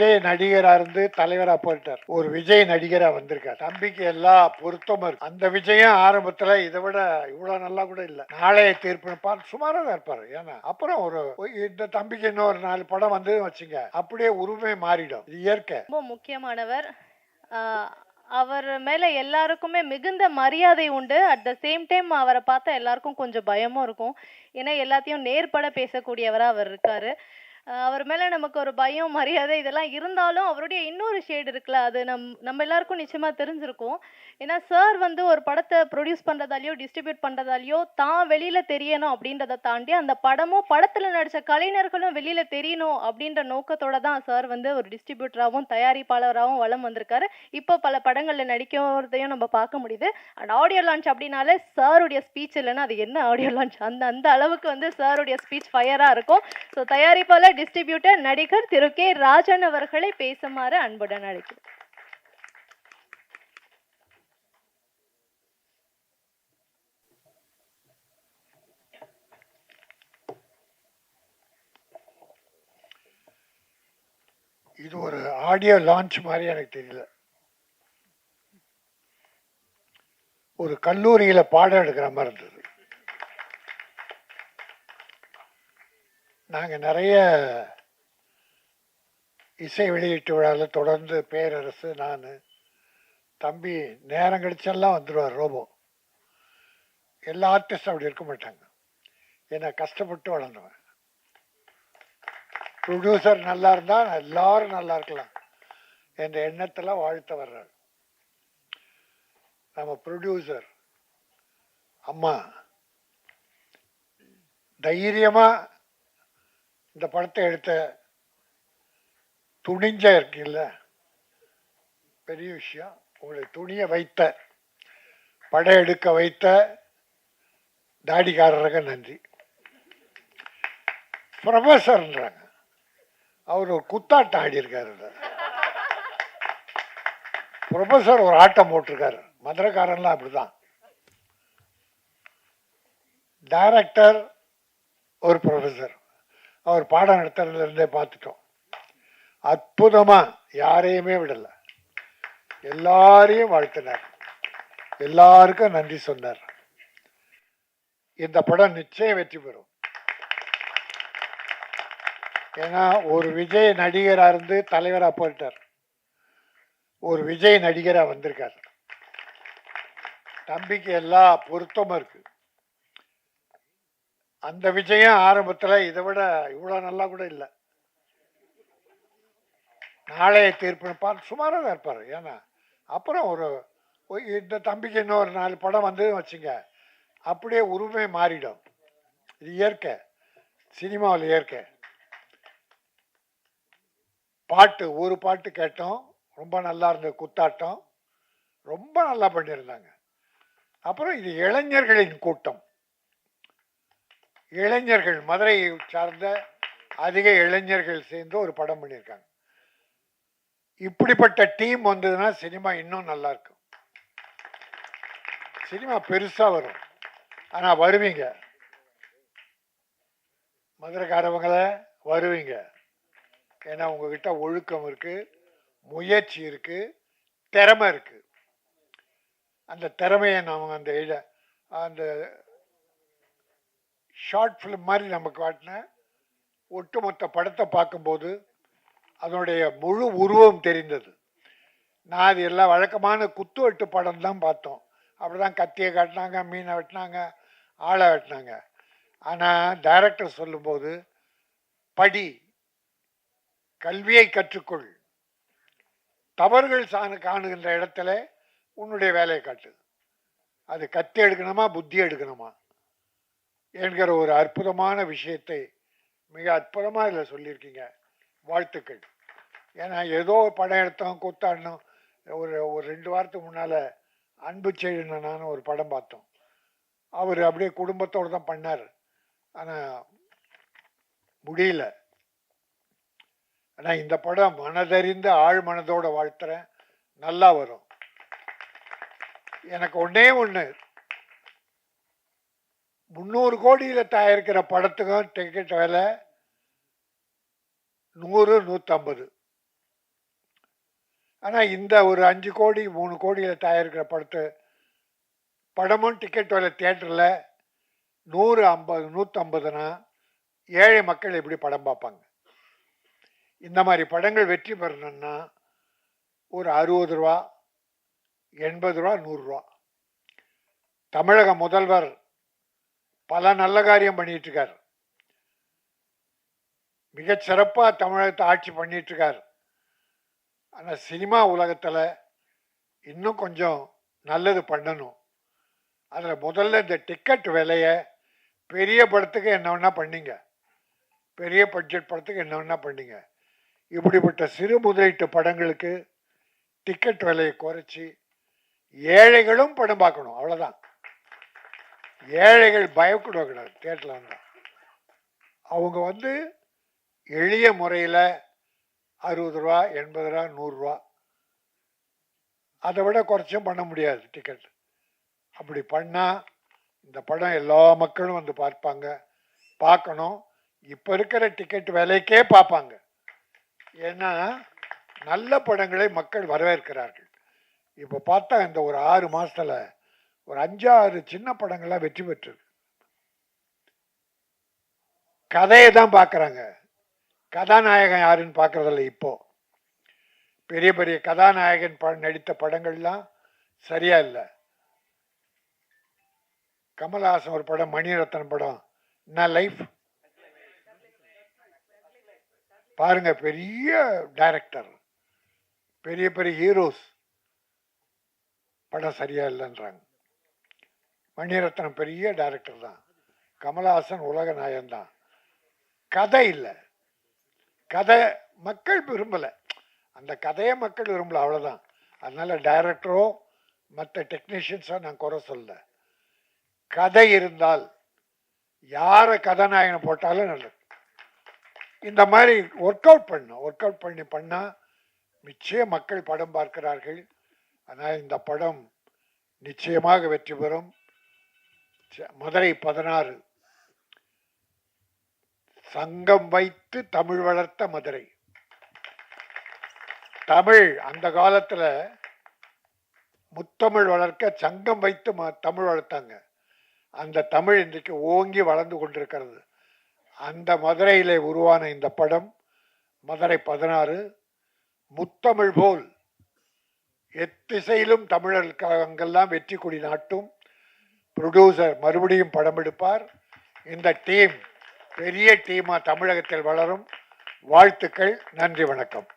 விஜய் நடிகரா இருந்து தலைவரா போயிட்டார். ஒரு விஜய் நடிகரா வந்திருக்கார். தம்பிக்கு எல்லா பொருத்தமும் இருக்கு. அந்த விஜயம் ஆரம்பத்துல இதை விட இவ்வளவு நல்லா கூட இல்ல. நாளைய தீர்ப்பு பார்த்து சுமாரா தான் இருப்பாரு. ஏன்னா அப்புறம் ஒரு இந்த தம்பிக்கு இன்னொரு நாலு படம் வந்து வச்சுங்க அப்படியே உருவமே மாறிடும். இது இயற்கை. ரொம்ப முக்கியமானவர். அவர் மேல எல்லாருக்குமே மிகுந்த மரியாதை உண்டு. அட் த சேம் டைம் அவரை பார்த்தா எல்லாருக்கும் கொஞ்சம் பயமும் இருக்கும். ஏன்னா எல்லாத்தையும் நேர்பட பேசக்கூடியவரா அவர் இருக்காரு. அவர் மேலே நமக்கு ஒரு பயம் மரியாதை இதெல்லாம் இருந்தாலும் அவருடைய இன்னொரு ஷேடு இருக்குல்ல அது நம் நம்ம எல்லாருக்கும் நிச்சயமாக தெரிஞ்சிருக்கும். ஏன்னா சார் வந்து ஒரு படத்தை ப்ரொடியூஸ் பண்ணுறதாலையோ டிஸ்ட்ரிபியூட் பண்ணுறதாலையோ தான் வெளியில் தெரியணும் அப்படின்றத தாண்டி அந்த படமும் படத்தில் நடித்த கலைஞர்களும் வெளியில் தெரியணும் அப்படின்ற நோக்கத்தோட தான் சார் வந்து ஒரு டிஸ்ட்ரிபியூட்டராகவும் தயாரிப்பாளராகவும் வளம் வந்திருக்காரு. இப்போ பல படங்களில் நடிக்கிறதையும் நம்ம பார்க்க முடியுது. அண்ட் ஆடியோ லான்ச் அப்படின்னாலே சாருடைய ஸ்பீச் இல்லைன்னா அது என்ன ஆடியோ லான்ச் அந்த அந்த அளவுக்கு வந்து சாருடைய ஸ்பீச் ஃபயராக இருக்கும். ஸோ தயாரிப்பாளர் டிஸ்ட்ரிபியூட்டர் நடிகர் திரு கே ராஜன் அவர்களை பேசுமாறு அன்புடன் அழைக்கிறேன் இது ஒரு ஆடியோ லான்ச் மாதிரி எனக்கு தெரியல. ஒரு கல்லூரியில பாடம் எடுக்கிற மாதிரி இருந்தது. நாங்கள் நிறைய இசை வெளியீட்டு விழாவில் தொடர்ந்து பேரரசு நான் தம்பி நேரம் கழிச்செல்லாம் வந்துடுவார் ரோபோ. எல்லா ஆர்டிஸ்டும் அப்படி இருக்க மாட்டாங்க. ஏன்னா கஷ்டப்பட்டு வளர்ந்தவன். ப்ரொடியூசர் நல்லா இருந்தால் எல்லாரும் நல்லா இருக்கலாம். என்ற எண்ணத்தில் வாழ்த்த வர்றார். நம்ம ப்ரொடியூசர் அம்மா தைரியமாக இந்த படத்தை எடுத்த துணிஞ்ச இருக்குல்ல? பெரிய விஷயம். உங்களை துணியை வைத்த படம் எடுக்க வைத்த தாடிக்காரருக்கு நன்றி. ப்ரொஃபஸர்ன்றாங்க அவர் ஒரு குத்தாட்டம் ஆடியிருக்காரு ப்ரொஃபஸர் ஒரு ஆட்டம் போட்டிருக்காரு. மதுரைக்காரன்லாம் அப்படிதான். டைரக்டர் ஒரு ப்ரொஃபஸர் அவர் பாடம் நடத்துறதுலேருந்தே பார்த்துட்டோம். அற்புதமாக யாரையுமே விடலை. எல்லாரையும் வாழ்த்தினார். எல்லாருக்கும் நன்றி சொன்னார். இந்த படம் நிச்சயம் வெற்றி பெறும். ஏன்னா ஒரு விஜய் நடிகராக இருந்து தலைவராக போயிட்டார். ஒரு விஜய் நடிகராக வந்திருக்கார். தம்பிக்கு எல்லா பொருத்தமும் இருக்குது அந்த விஜயம் ஆரம்பத்தில் இதை விட இவ்வளோ நல்லா கூட இல்லை. நாளைய தீர்ப்பு பார்த்து சுமாராக தான் இருப்பார். ஏன்னா அப்புறம் ஒரு ஒரு இந்த தம்பிக்கு இன்னொரு நாலு படம் வந்து வச்சுங்க அப்படியே உருவமே மாறிடும். இது இயற்கை சினிமாவில் இயற்கை. பாட்டு ஒரு பாட்டு கேட்டோம் ரொம்ப நல்லா இருந்தது குத்தாட்டம். ரொம்ப நல்லா பண்ணியிருந்தாங்க. அப்புறம் இது இளைஞர்களின் கூட்டம். இளைஞர்கள் மதுரையை சார்ந்த அதிக இளைஞர்கள் சேர்ந்து ஒரு படம் பண்ணியிருக்காங்க. இப்படிப்பட்ட டீம் வந்ததுன்னா சினிமா இன்னும் நல்லா இருக்கும். சினிமா பெருசா வரும். ஆனா வருவீங்க. மதுரைக்காரவங்கள வருவீங்க. ஏன்னா உங்ககிட்ட ஒழுக்கம் இருக்கு முயற்சி இருக்கு திறமை இருக்கு. அந்த திறமையை நாம அந்த அந்த ஷார்ட் ஃபிலிம் மாதிரி நமக்கு காட்டின ஒட்டுமொத்த படத்தை பார்க்கும்போது அதனுடைய முழு உருவம் தெரிந்தது. நான் அது எல்லாம் வழக்கமான குத்து வெட்டு படம் தான் பார்த்தோம். அப்படிதான் கத்தியை காட்டினாங்க மீனை வெட்டினாங்க ஆளை வெட்டினாங்க. ஆனால் டைரக்டர் சொல்லும்போது படி கல்வியை கற்றுக்கொள். தவறுகள் சாணு காணுகின்ற இடத்துல உன்னுடைய வேலையை காட்டு. அது கத்தி எடுக்கணுமா புத்தி எடுக்கணுமா? என்கிற ஒரு அற்புதமான விஷயத்தை மிக அற்புதமாக இதில் சொல்லியிருக்கீங்க. வாழ்த்துக்கள். ஏன்னா ஏதோ படம் எடுத்தோம் கூத்தாடினோம் ஒரு ஒரு ரெண்டு வாரத்துக்கு முன்னால் அன்பு செழினான ஒரு படம் பார்த்தோம். அவர் அப்படியே குடும்பத்தோடு தான் பண்ணார். ஆனால் முடியல. ஆனால் இந்த படம் மனதறிந்த ஆழ் மனதோட வாழ்த்துறேன். நல்லா வரும். எனக்கு ஒன்றே ஒன்று முந்நூறு கோடியில் தயாரிக்கிற படத்துக்கும் டிக்கெட் விலை நூறு நூற்றம்பது ஆனால் இந்த ஒரு அஞ்சு கோடி மூணு கோடியில் தயாரிக்கிற படத்தை படமும் டிக்கெட் விலை தேட்டரில் நூறு ஐம்பது நூற்றம்பதுனா ஏழை மக்கள் எப்படி படம் பார்ப்பாங்க? இந்த மாதிரி படங்கள் வெற்றி பெறணும்னா ஒரு அறுபது ரூபா எண்பது ரூபா நூறுரூவா தமிழக முதல்வர் பல நல்ல காரியம் பண்ணிட்டு இருக்கார் மிகச் சிறப்பாக தமிழகத்தை ஆட்சி பண்ணிட்டு இருக்கார் ஆனால் சினிமா உலகத்தில் இன்னும் கொஞ்சம் நல்லது பண்ணணும். அதில் முதல்ல இந்த டிக்கெட் விலையை பெரிய படத்துக்கு என்ன வேணால் பண்ணீங்க. பெரிய பட்ஜெட் படத்துக்கு என்ன வேணால் பண்ணீங்க. இப்படிப்பட்ட சிறு முதலீட்டு படங்களுக்கு டிக்கெட் விலையை குறைச்சி ஏழைகளும் படம் பார்க்கணும். அவ்வளோதான் ஏழைகள் பயப்படக்கூடாது தேட்டரில் வந்தால் அவங்க வந்து எளிய முறையில் அறுபது ரூபா எண்பது ரூபா நூறுரூவா அதை விட குறைச்சும் பண்ண முடியாது டிக்கெட் அப்படி பண்ணால் இந்த படம் எல்லா மக்களும் வந்து பார்ப்பாங்க. பார்க்கணும். இப்போ இருக்கிற டிக்கெட் விலைக்கே பார்ப்பாங்க. ஏன்னா நல்ல படங்களை மக்கள் வரவேற்கிறார்கள். இப்போ பார்த்தா இந்த ஒரு ஆறு மாதத்தில் ஒரு அஞ்சாறு சின்ன படங்கள்லாம் வெற்றி பெற்றிருக்கு கதையை தான் பார்க்குறாங்க. கதாநாயகன் யாருன்னு பார்க்கறதில்ல இப்போ. பெரிய பெரிய கதாநாயகன் ப நடித்த படங்கள்லாம் சரியா இல்லை. கமல்ஹாசன் ஒரு படம் மணிரத்னம் படம். என்ன லைஃப்? பாருங்க பெரிய டைரக்டர் பெரிய பெரிய ஹீரோஸ் படம் சரியா இல்லைன்றாங்க. மணிரத்னம் பெரிய டைரக்டர் தான். கமலஹாசன் உலக நாயகன் தான் கதை இல்லை. கதை மக்கள் விரும்பலை. அந்த கதையை மக்கள் விரும்பல அவ்வளோதான் அதனால் டைரக்டரோ மற்ற டெக்னீஷியன்ஸோ நான் குறை சொல்ல கதை இருந்தால் யாரை கதாநாயகனை போட்டாலும் நல்லது. இந்த மாதிரி ஒர்க் அவுட் பண்ணும் ஒர்க் அவுட் பண்ணி பண்ணால் நிச்சயம் மக்கள் படம் பார்க்கிறார்கள். ஆனால் இந்த படம் நிச்சயமாக வெற்றி பெறும். மதுரை பதினாறு. சங்கம் வைத்து தமிழ் வளர்த்த மதுரை. தமிழ் அந்த காலத்துல முத்தமிழ் வளர்க்க சங்கம் வைத்து ம- தமிழ் வளர்த்தாங்க. அந்த தமிழ் இன்றைக்கு ஓங்கி வளர்ந்து கொண்டிருக்கிறது. அந்த மதுரையிலே உருவான இந்த படம் மதுரை பதினாறு முத்தமிழ் போல் எத்திசையிலும் தமிழர்களுக்கு அங்கெல்லாம் வெற்றி கொடி நாட்டும் ப்ரொடியூசர் மறுபடியும் படம் எடுப்பார் இந்த டீம் பெரிய டீமாக தமிழகத்தில் வளரும். வாழ்த்துக்கள் நன்றி வணக்கம்.